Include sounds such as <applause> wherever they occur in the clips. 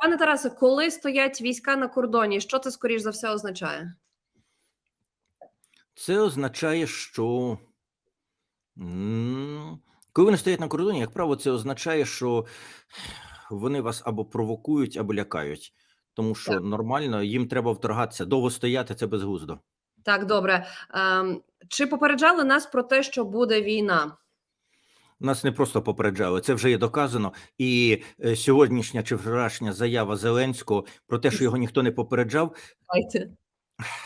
Пане Тарасе, коли стоять війська на кордоні, що це скоріш за все означає? Це означає, що коли вони стоять на кордоні, як правило, це означає, що вони вас або провокують, або лякають. Тому що Так. нормально їм треба вторгатися. Довго стояти це безглуздо. Так, добре. Ем, Чи попереджали нас про те, що буде війна? Нас не просто попереджали, це вже є доказано. І е, сьогоднішня чи вчорашня заява Зеленського про те, що його ніхто не попереджав. Давайте.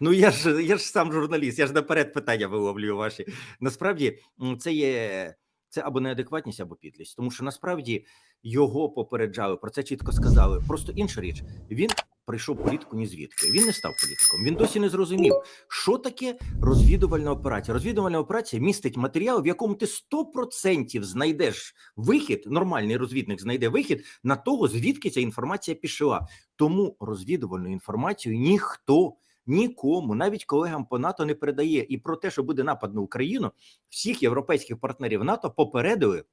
Ну я ж я ж сам журналіст, я ж наперед питання виловлюю ваші. Насправді це є це або неадекватність, або підлість, тому що насправді його попереджали, про це чітко сказали. Просто інша річ. Він прийшов політику ні звідки. Він не став політиком. Він досі не зрозумів, що таке розвідувальна операція. Розвідувальна операція містить матеріал, в якому ти 100% знайдеш вихід. Нормальний розвідник знайде вихід на того, звідки ця інформація пішла. Тому розвідувальну інформацію ніхто нікому, навіть колегам по НАТО не передає. І про те, що буде напад на Україну, всіх європейських партнерів НАТО попередили.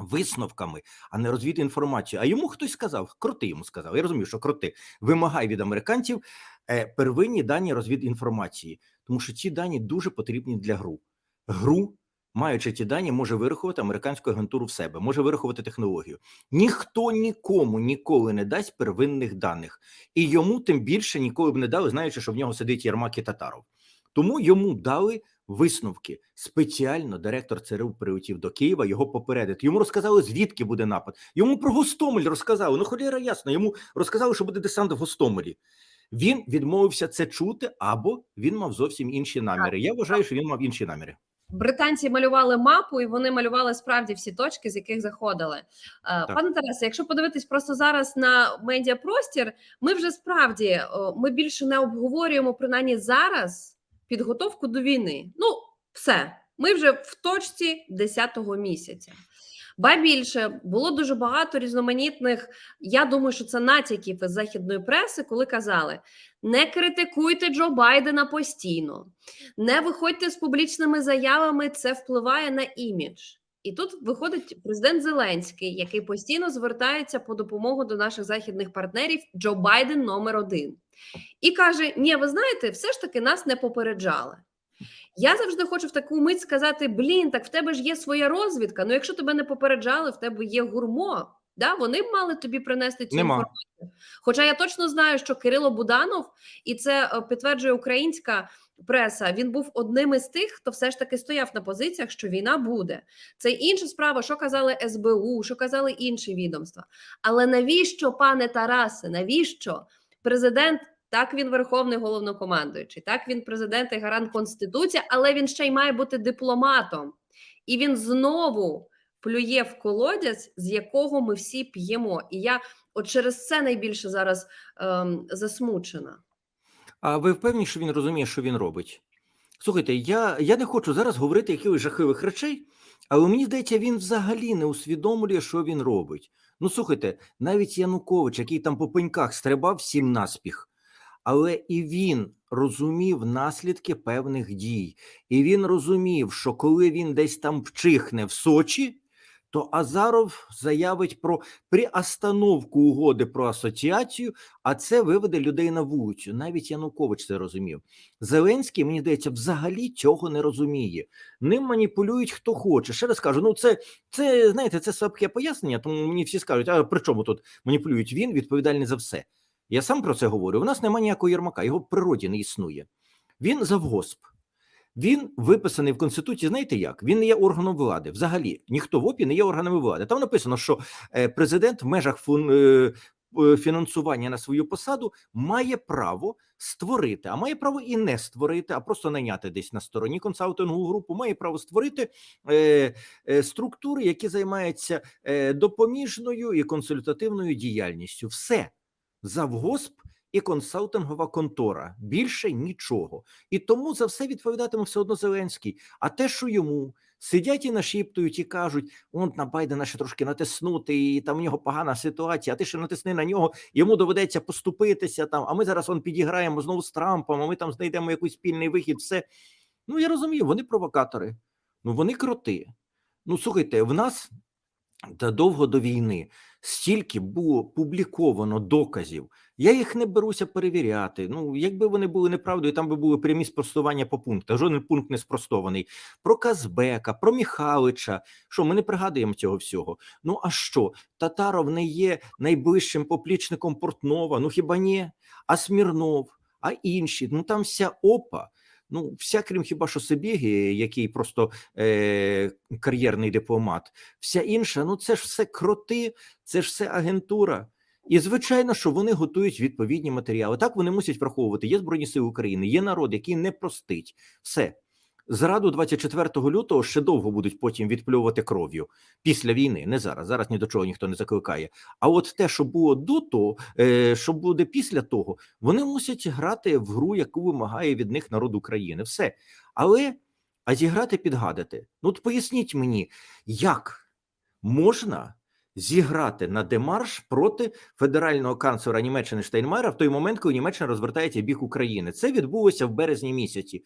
Висновками, а не розвідати інформацію. А йому хтось сказав, кроти йому сказав. Я розумію, що кроти вимагай від американців е, первинні дані розвідінформації, тому що ці дані дуже потрібні для гру. Гру, маючи ці дані, може вирахувати американську агентуру в себе, може вирахувати технологію. Ніхто нікому ніколи не дасть первинних даних, і йому тим більше ніколи б не дали, знаючи, що в нього сидить Єрмак і Татаров. Тому йому дали висновки. Спеціально директор ЦРУ прилетів до Києва його попередити. Йому розказали, звідки буде напад. Йому про Гостомель розказали. Ну, холєра ясно, йому розказали, що буде десант в Гостомелі. Він відмовився це чути, або він мав зовсім інші наміри. Я вважаю, що він мав інші наміри. Британці малювали мапу, і вони малювали справді всі точки, з яких заходили. Е, Пане Тарасе, якщо подивитись просто зараз на медіапростір, ми вже справді ми більше не обговорюємо принаймні зараз підготовку до війни. Ну, все, ми вже в точці 10-го місяця. Ба більше було дуже багато різноманітних. Я думаю, що це натяків із західної преси, коли казали: не критикуйте Джо Байдена постійно, не виходьте з публічними заявами, це впливає на імідж. І тут виходить президент Зеленський, який постійно звертається по допомогу до наших західних партнерів Джо Байден номер один, і каже: Ні, ви знаєте, все ж таки нас не попереджали. Я завжди хочу в таку мить сказати: блін, так в тебе ж є своя розвідка. Ну, якщо тебе не попереджали, в тебе є гурмо. Да, вони б мали тобі принести цю Нема. інформацію. Хоча я точно знаю, що Кирило Буданов, і це е, підтверджує українська преса. Він був одним із тих, хто все ж таки стояв на позиціях, що війна буде. Це інша справа, що казали СБУ, що казали інші відомства. Але навіщо, пане Тарасе, навіщо президент? Так, він верховний головнокомандуючий, так він президент і гарант конституції, але він ще й має бути дипломатом, і він знову плює в колодязь, з якого ми всі п'ємо. І я от через це найбільше зараз ем, засмучена. А ви впевнені, що він розуміє, що він робить? Слухайте, я, я не хочу зараз говорити якихось жахливих речей, але мені здається, він взагалі не усвідомлює, що він робить. Ну, слухайте, навіть Янукович, який там по пеньках стрибав всім наспіх, але і він розумів наслідки певних дій. І він розумів, що коли він десь там вчихне в Сочі, то Азаров заявить про приостановку угоди про асоціацію, а це виведе людей на вулицю. Навіть Янукович це розумів. Зеленський, мені здається, взагалі цього не розуміє. Ним маніпулюють хто хоче. Ще раз кажу, ну це, це знаєте, це слабке пояснення, тому мені всі скажуть, а при чому тут маніпулюють? Він відповідальний за все. Я сам про це говорю. У нас немає ніякого Єрмака, його в природі не існує. Він завгосп. Він виписаний в Конституції, знаєте як? Він не є органом влади. Взагалі, ніхто в ОПІ не є органами влади. Там написано, що е, президент в межах фун, е, е, фінансування на свою посаду має право створити, а має право і не створити, а просто найняти десь на стороні консалтингову групу, має право створити е, е, структури, які займаються е, допоміжною і консультативною діяльністю. Все завгосп і консалтингова контора. Більше нічого. І тому за все відповідатиме все одно Зеленський. А те, що йому сидять і нашіптують і кажуть, он на Байдена ще трошки натиснути, і там у нього погана ситуація, а ти ще натисни на нього, йому доведеться поступитися там. А ми зараз он підіграємо знову з Трампом, а ми там знайдемо якийсь спільний вихід. Все. Ну я розумію, вони провокатори, ну вони кроти. Ну слухайте, в нас довго до війни стільки було публіковано доказів. Я їх не беруся перевіряти. Ну, якби вони були неправдою, там би були прямі спростування по пунктах. Жоден пункт не спростований. Про Казбека, про Міхалича. Що ми не пригадуємо цього всього? Ну а що? Татаров не є найближчим поплічником Портнова? Ну хіба ні? А Смірнов, а інші? Ну там вся опа. Ну, вся, крім хіба що Сибіги, який просто е, кар'єрний дипломат, вся інша, ну це ж все кроти, це ж все агентура. І звичайно, що вони готують відповідні матеріали. Так вони мусять враховувати. Є Збройні Сили України, є народ, який не простить. Все. Зраду 24 лютого ще довго будуть потім відплювати кров'ю після війни. Не зараз. Зараз ні до чого ніхто не закликає. А от те, що було до того, е, що буде після того, вони мусять грати в гру, яку вимагає від них народ України. Все. Але а зіграти підгадати. Ну от поясніть мені, як можна зіграти на демарш проти федерального канцлера Німеччини Штайнмайера в той момент, коли Німеччина розвертається бік України. Це відбулося в березні місяці.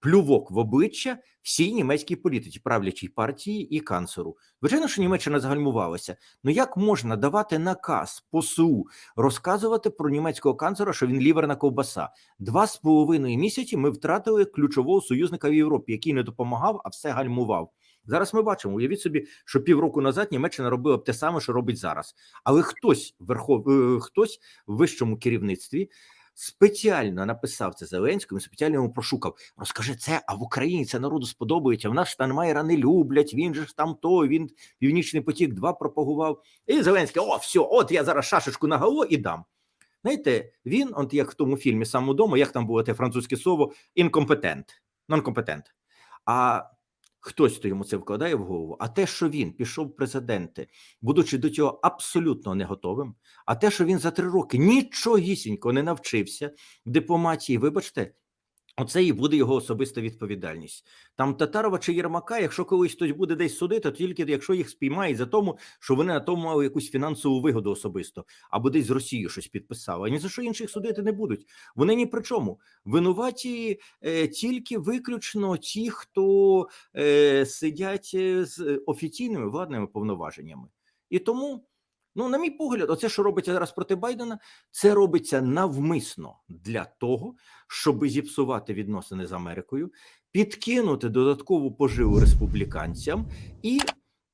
Плювок в обличчя всій німецькій політиці, правлячій партії і канцлеру. Звичайно, що Німеччина загальмувалася. Ну як можна давати наказ ПОСУ розказувати про німецького канцлера, що він ліверна ковбаса? Два з половиною місяці ми втратили ключового союзника в Європі, який не допомагав, а все гальмував. Зараз ми бачимо. Уявіть собі, що півроку назад Німеччина робила б те саме, що робить зараз. Але хтось верхов... е, хтось в вищому керівництві спеціально написав це Зеленському, спеціально йому прошукав. Розкажи це, а в Україні це народу сподобається. В нас Штанмайера не люблять. Він же ж там той, він Північний потік 2 пропагував. І Зеленський, о, все, от я зараз шашечку на голову і дам. Знаєте, він, от як в тому фільмі сам удома, як там було те французьке слово, інкомпетент, нонкомпетент. А хтось то йому це вкладає в голову. А те, що він пішов в президенти, будучи до цього абсолютно не готовим, а те, що він за три роки нічогісінько не навчився в дипломатії, вибачте. Оце і буде його особиста відповідальність. Там Татарова чи Єрмака, якщо колись хтось буде десь судити, то тільки якщо їх спіймають за тому, що вони на тому мали якусь фінансову вигоду особисто, або десь з Росією щось підписали. А ні за що інших судити не будуть. Вони ні при чому. Винуваті е, тільки виключно ті, хто е, сидять е, з офіційними владними повноваженнями. І тому. Ну, на мій погляд, оце, що робиться зараз проти Байдена, це робиться навмисно для того, щоб зіпсувати відносини з Америкою, підкинути додаткову поживу республіканцям і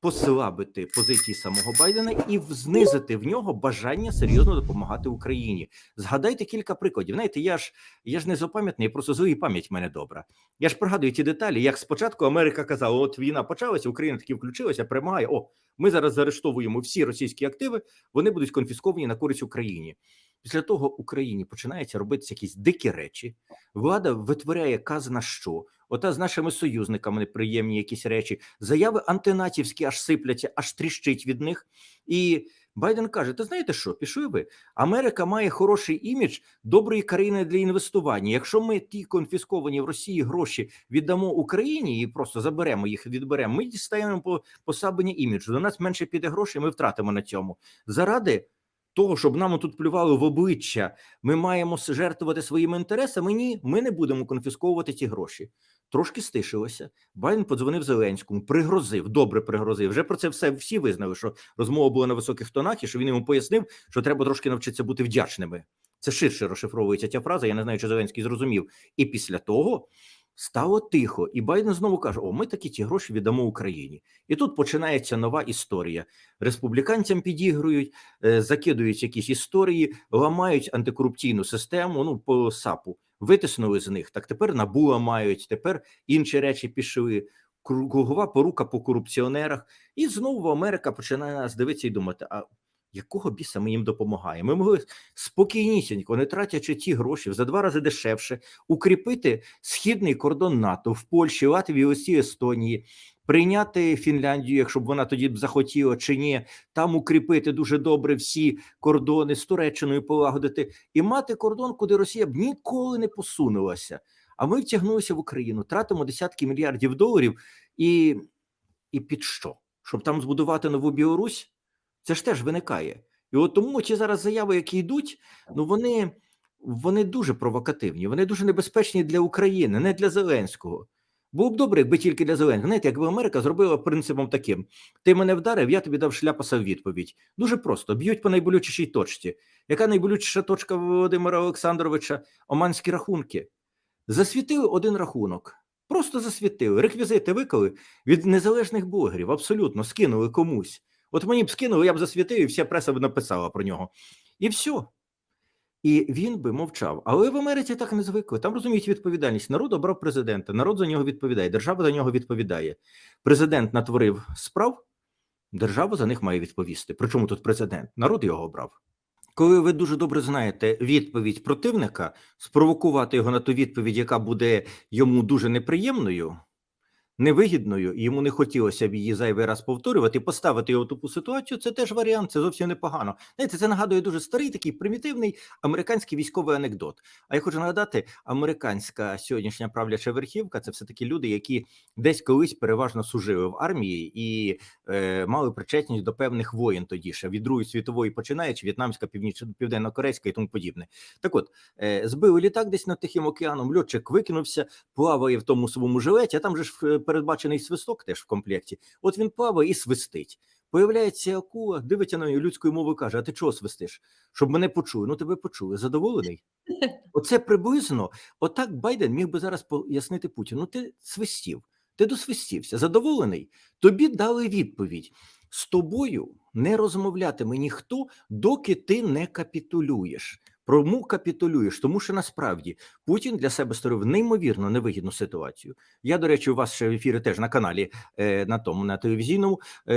послабити позиції самого Байдена і знизити в нього бажання серйозно допомагати Україні. Згадайте кілька прикладів. Знаєте, я ж я ж не запам'ятний, просто злий пам'ять мене добра. Я ж пригадую ті деталі, як спочатку Америка казала: от війна почалася, Україна таки включилася, перемагає. О, ми зараз заарештовуємо всі російські активи, вони будуть конфісковані на користь Україні. Після того Україні починаються робитися якісь дикі речі. Влада витворяє казна що. Ота з нашими союзниками неприємні якісь речі, заяви антинатівські аж сипляться, аж тріщить від них. І Байден каже: Та знаєте що, пішли ви? Америка має хороший імідж доброї країни для інвестування. Якщо ми ті конфісковані в Росії гроші віддамо Україні і просто заберемо їх, відберемо, ми дістаємо по посабення іміджу. До нас менше піде грошей, ми втратимо на цьому. Заради того, щоб нам тут плювали в обличчя, ми маємо жертвувати своїми інтересами. Ні, ми не будемо конфісковувати ті гроші. Трошки стишилося. Байден подзвонив Зеленському, пригрозив, добре пригрозив. Вже про це все всі визнали, що розмова була на високих тонах, і що він йому пояснив, що треба трошки навчитися бути вдячними. Це ширше розшифровується ця фраза. Я не знаю, чи Зеленський зрозумів. І після того стало тихо, і Байден знову каже: О, ми такі ті гроші віддамо Україні. І тут починається нова історія. Республіканцям підігрують, е, закидують якісь історії, ламають антикорупційну систему. Ну по САПу витиснули з них. Так тепер НАБУ ламають, тепер інші речі пішли. Кругова порука по корупціонерах, і знову Америка починає нас дивитися і думати: а якого біса ми їм допомагаємо? Ми могли спокійнісінько, не тратячи ті гроші за два рази дешевше, укріпити східний кордон НАТО в Польщі, Латвії, Росії, Естонії, прийняти Фінляндію, якщо б вона тоді б захотіла чи ні, там укріпити дуже добре всі кордони з Туреччиною полагодити і мати кордон, куди Росія б ніколи не посунулася. А ми втягнулися в Україну, тратимо десятки мільярдів доларів, і, і під що? Щоб там збудувати нову Білорусь? Це ж теж виникає. І от тому ці зараз заяви, які йдуть, ну вони, вони дуже провокативні, вони дуже небезпечні для України, не для Зеленського. Було б добре, якби тільки для Зеленського. Знаєте, якби Америка зробила принципом таким: ти мене вдарив, я тобі дав шляпаса в відповідь. Дуже просто б'ють по найболючішій точці. Яка найболючіша точка Володимира Олександровича? Оманські рахунки. Засвітили один рахунок. Просто засвітили. Реквізити виклали від незалежних блогерів. Абсолютно скинули комусь. От мені б скинули, я б засвітив, і вся преса б написала про нього. І все. І він би мовчав. Але в Америці так не звикли. Там розуміють відповідальність. Народ обрав президента, народ за нього відповідає, держава за нього відповідає. Президент натворив справ, держава за них має відповісти. Причому тут президент? Народ його обрав. Коли ви дуже добре знаєте відповідь противника, спровокувати його на ту відповідь, яка буде йому дуже неприємною, невигідною, і йому не хотілося б її зайвий раз повторювати, поставити його в таку ситуацію, це теж варіант, це зовсім непогано. Знаєте, це нагадує дуже старий такий примітивний американський військовий анекдот. А я хочу нагадати, американська сьогоднішня правляча верхівка це все таки люди, які десь колись переважно служили в армії і е, мали причетність до певних воєн тоді ще від Другої світової починаючи, в'єтнамська, північ, південно-корейська і тому подібне. Так от е, збили літак десь над Тихим океаном. Льотчик викинувся, плаває в тому своєму жилеті, а там же ж е, передбачений свисток теж в комплекті. От він плаває і свистить. Появляється акула, дивиться на неї людською мовою, каже: А ти чого свистиш? Щоб мене почули. Ну тебе почули. Задоволений? <laughs> Оце приблизно. Отак Байден міг би зараз пояснити Путіну. Ну ти свистів, ти досвистівся, задоволений. Тобі дали відповідь. З тобою не розмовлятиме ніхто, доки ти не капітулюєш. Прому капітулюєш, тому що насправді Путін для себе створив неймовірно невигідну ситуацію. Я, до речі, у вас ще в ефірі теж на каналі е, на тому на телевізійному е,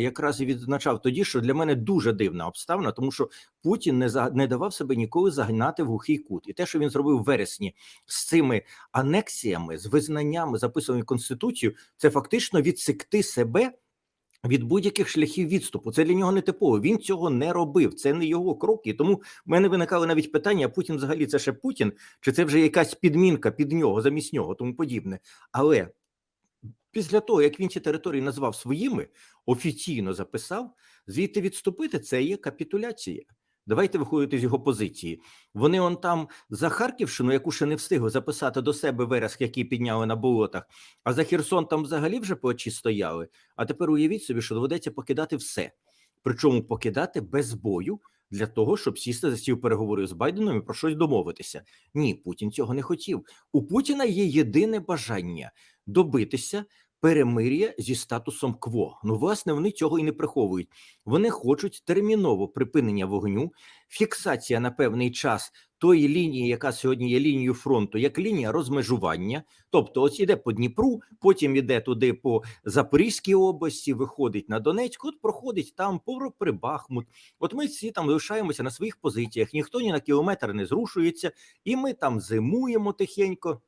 якраз і відзначав тоді, що для мене дуже дивна обставина, тому що Путін не за не давав себе ніколи загнати в глухий кут, і те, що він зробив в вересні з цими анексіями, з визнаннями, записаними в конституцію, це фактично відсекти себе від будь-яких шляхів відступу. Це для нього не типово. Він цього не робив. Це не його кроки. І тому в мене виникали навіть питання: Путін взагалі це ще Путін, чи це вже якась підмінка під нього, замість нього, тому подібне. Але після того, як він ці території назвав своїми, офіційно записав, звідти відступити це є капітуляція. Давайте виходити з його позиції. Вони он там за Харківщину, яку ще не встигли записати до себе вереск, який підняли на болотах, а за Херсон там взагалі вже по очі стояли. А тепер уявіть собі, що доведеться покидати все. Причому покидати без бою для того, щоб сісти за стіл переговорів з Байденом і про щось домовитися. Ні, Путін цього не хотів. У Путіна є єдине бажання добитися перемир'я зі статусом КВО. Ну, власне, вони цього і не приховують. Вони хочуть терміново припинення вогню, фіксація на певний час тої лінії, яка сьогодні є лінією фронту, як лінія розмежування. Тобто, ось іде по Дніпру, потім іде туди по Запорізькій області, виходить на Донецьк, от проходить там по при Бахмут. От ми всі там лишаємося на своїх позиціях, ніхто ні на кілометр не зрушується, і ми там зимуємо тихенько.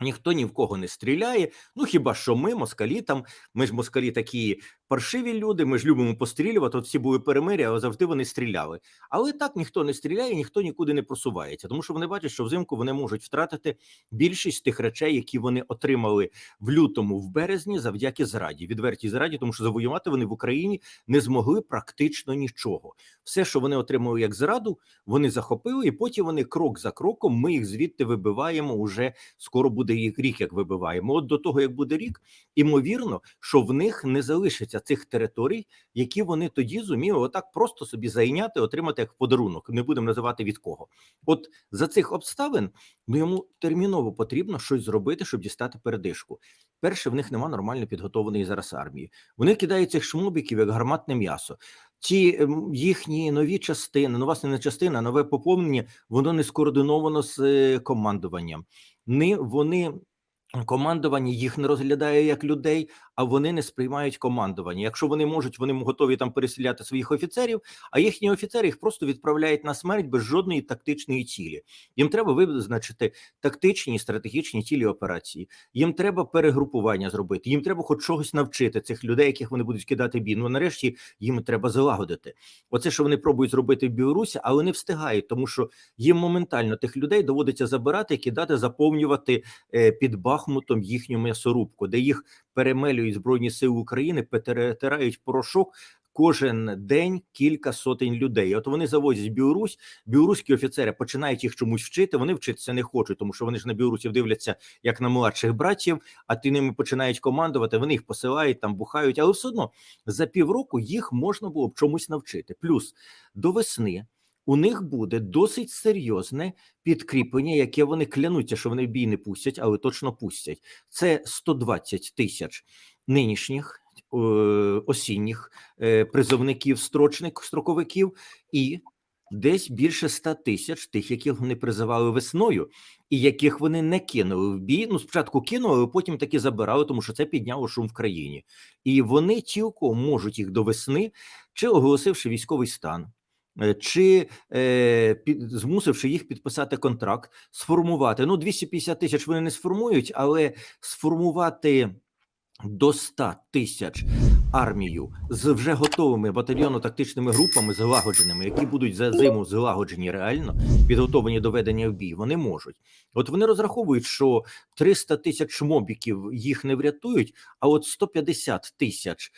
Ніхто ні в кого не стріляє. Ну хіба що ми, москалі, там ми ж москалі такі паршиві люди. Ми ж любимо пострілювати. От всі були перемиря, але завжди вони стріляли. Але так ніхто не стріляє, ніхто нікуди не просувається, тому що вони бачать, що взимку вони можуть втратити більшість тих речей, які вони отримали в лютому, в березні, завдяки зраді, відвертій зраді, тому що завоювати вони в Україні не змогли практично нічого. Все, що вони отримали як зраду, вони захопили, і потім вони крок за кроком. Ми їх звідти вибиваємо. Уже скоро буде їх рік, як вибиваємо. От до того як буде рік, імовірно, що в них не залишиться цих територій, які вони тоді зуміли отак просто собі зайняти, отримати як подарунок. Не будемо називати від кого. От за цих обставин ну йому терміново потрібно щось зробити, щоб дістати передишку. Перше, в них нема нормально підготовленої зараз армії. Вони кидають цих шмобіків як гарматне м'ясо. Ті ем, їхні нові частини, ну власне не частина, нове поповнення, воно не скоординовано з е, командуванням. Не вони командування їх не розглядає як людей, а вони не сприймають командування. Якщо вони можуть, вони готові там переселяти своїх офіцерів, а їхні офіцери їх просто відправляють на смерть без жодної тактичної цілі. Їм треба визначити тактичні стратегічні цілі операції. Їм треба перегрупування зробити. Їм треба хоч чогось навчити цих людей, яких вони будуть кидати бій. Ну нарешті їм треба залагодити. Оце, що вони пробують зробити в Білорусі, але не встигають, тому що їм моментально тих людей доводиться забирати, кидати, заповнювати е, під Бахмутом їхню м'ясорубку, де їх перемелюють збройні сили України, перетирають порошок. кожен день кілька сотень людей. От вони завозять Білорусь, білоруські офіцери починають їх чомусь вчити. Вони вчитися не хочуть, тому що вони ж на білорусів дивляться як на младших братів, а ти ними починають командувати. Вони їх посилають там, бухають, але все одно за півроку їх можна було б чомусь навчити. Плюс до весни. У них буде досить серйозне підкріплення, яке вони клянуться, що вони в бій не пустять, але точно пустять. Це 120 тисяч нинішніх е, осінніх е, призовників, строчник, строковиків, і десь більше 100 тисяч тих, яких вони призивали весною, і яких вони не кинули в бій. Ну, спочатку кинули, але потім таки забирали, тому що це підняло шум в країні. І вони цілком можуть їх до весни, чи оголосивши військовий стан. Е, Чи е, під, змусивши їх підписати контракт, сформувати ну 250 тисяч вони не сформують, але сформувати до 100 тисяч армію з вже готовими батальйонно-тактичними групами, злагодженими, які будуть за зиму злагоджені реально, підготовлені до ведення в бій, вони можуть. От вони розраховують, що 300 тисяч мобіків їх не врятують, а от 150 тисяч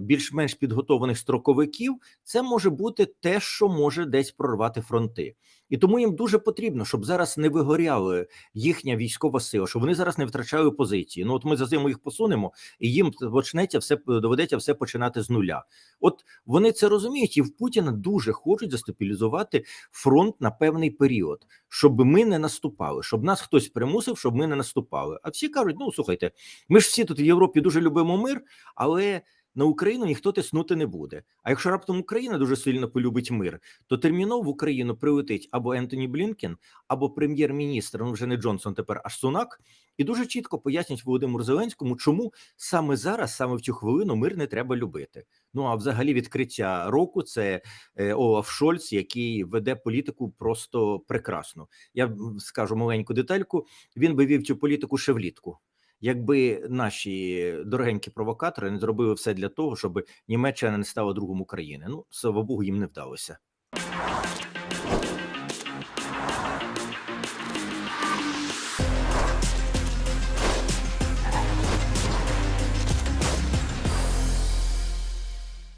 більш-менш підготованих строковиків це може бути те, що може десь прорвати фронти. І тому їм дуже потрібно, щоб зараз не вигоряли їхня військова сила, щоб вони зараз не втрачали позиції. Ну от ми за зиму їх посунемо, і їм почнеться все доведеться все починати з нуля. От вони це розуміють, і в Путіна дуже хочуть застабілізувати фронт на певний період, щоб ми не наступали, щоб нас хтось примусив, щоб ми не наступали. А всі кажуть: ну слухайте, ми ж всі тут в Європі дуже любимо мир, але. На Україну ніхто тиснути не буде. А якщо раптом Україна дуже сильно полюбить мир, то терміново в Україну прилетить або Ентоні Блінкен, або прем'єр-міністр, ну вже не Джонсон, тепер аж Сунак, і дуже чітко пояснять Володимиру Зеленському, чому саме зараз, саме в цю хвилину, мир не треба любити. Ну а взагалі відкриття року це е, Олаф Шольц, який веде політику просто прекрасно. Я скажу маленьку детальку. Він би вів цю політику ще влітку. Якби наші дорогенькі провокатори не зробили все для того, щоб Німеччина не стала другом України. Ну слава Богу, їм не вдалося.